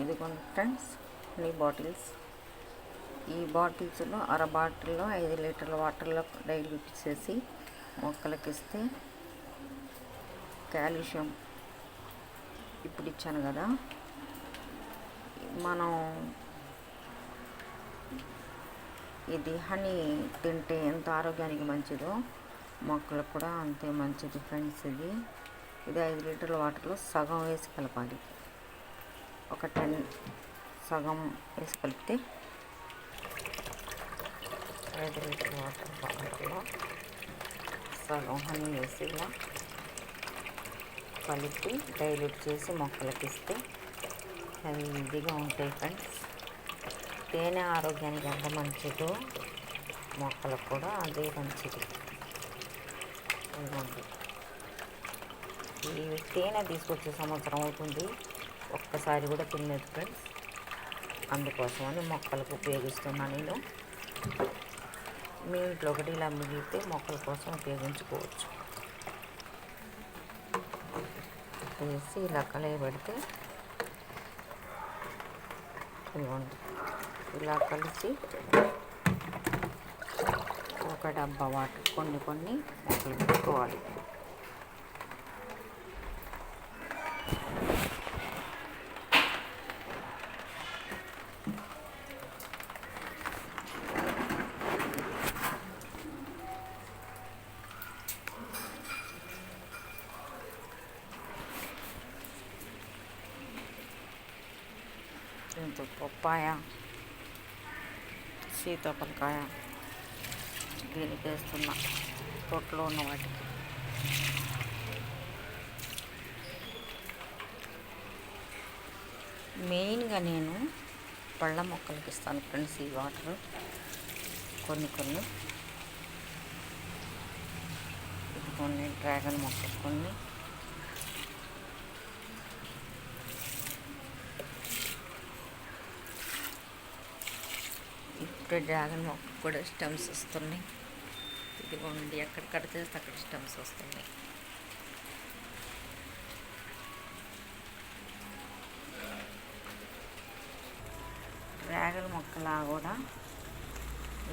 ఇదిగోండి ఫ్రెండ్స్ నీ బాటిల్స్ ఈ బాటిల్స్లో అర బాటిల్లో ఐదు లీటర్ల వాటర్లో డైల్యూట్ చేసి మొక్కలకి ఇస్తే కాల్షియం ఇప్పుడు ఇచ్చాను కదా. మనం ఇది హనీ తింటే ఎంత ఆరోగ్యానికి మంచిదో మొక్కలకు కూడా అంతే మంచిది ఫ్రెండ్స్ ఇది. ఇది ఐదు లీటర్ల వాటర్లో సగం వేసి కలపాలి. ఒక టెన్ సగం వేసి కలిపితే ఐదు లీటర్ వాటర్ బాటిల్లో సగం హనీ వేసి ఇలా కలిపి డైల్యూట్ చేసి మొక్కలకి ఇస్తే హెల్దీగా ఉంటాయి ఫ్రెండ్స్. తేనె ఆరోగ్యానికి ఎంత మంచిదో మొక్కలకు కూడా అదే మంచిది. ఇదిగోండి. ఈ తేనె తీసుకొచ్చే సంవత్సరం అవుతుంది. ఒక్కసారి కూడా తినలేదు ఫ్రెండ్స్. అందుకోసమని మొక్కలకు ఉపయోగిస్తున్నాను నేను. మీ ఇంట్లో ఒకటి ఇలా మిగిలితే మొక్కల కోసం ఉపయోగించుకోవచ్చు. వేసి ఇలా కలయబెడితే ఇదిగోండి ఇలా కలిసి ఒక డబ్బా వాటర్ కొన్ని కొన్ని మొక్కలు పెట్టుకోవాలి. దీంతో పప్పాయ సీతాపలకాయ దీనికి వేస్తున్నా తోటలో ఉన్న వాటికి మెయిన్గా నేను పళ్ళ మొక్కలకి ఇస్తాను ఫ్రెండ్స్ ఈ వాటర్ కొన్ని కొన్ని ఇది కొన్ని డ్రాగన్ మొక్కలు కొన్ని ఇప్పుడే డ్రాగన్ మొక్క కూడా స్టెమ్స్ వస్తున్నాయి. ఇదిగోండి ఎక్కడ కడితే అక్కడ స్టెమ్స్ వస్తున్నాయి. డ్రాగన్ మొక్కలా కూడా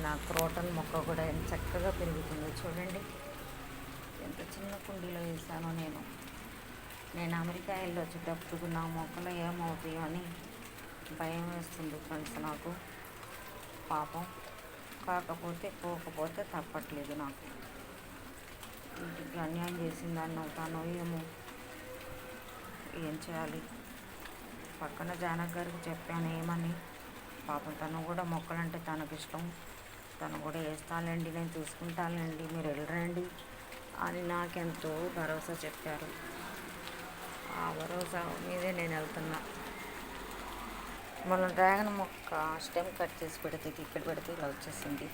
నా క్రోటన్ మొక్క కూడా ఎంత చక్కగా పెరుగుతుందో చూడండి. ఎంత చిన్న కుండీలో వేసానో నేను. నేను అమెరికా వెళ్ళి వచ్చేటప్పుడు నా మొక్కలు ఏమవుతాయో అని భయం వేస్తుంది ఫ్రెండ్స్ నాకు. పాపం. కాకపోతే పోకపోతే తప్పట్లేదు నాకు. ఇంటికి అన్యాయం చేసిందాన్ని అవుతానో ఏమో. ఏం చేయాలి? పక్కన జానక్ గారికి చెప్పాను ఏమని? పాపం తను కూడా మొక్కలంటే తనకు ఇష్టం. తను కూడా వేస్తానండి నేను చూసుకుంటానండి మీరు వెళ్ళరండి అని నాకెంతో భరోసా చెప్పారు. ఆ భరోసా మీదే నేను వెళ్తున్నా. మనం డ్రాగన్ మొక్క స్టెమ్ కట్ చేసి పెడితే ఇక్కడ పెడితే ఇలా వచ్చేసింది.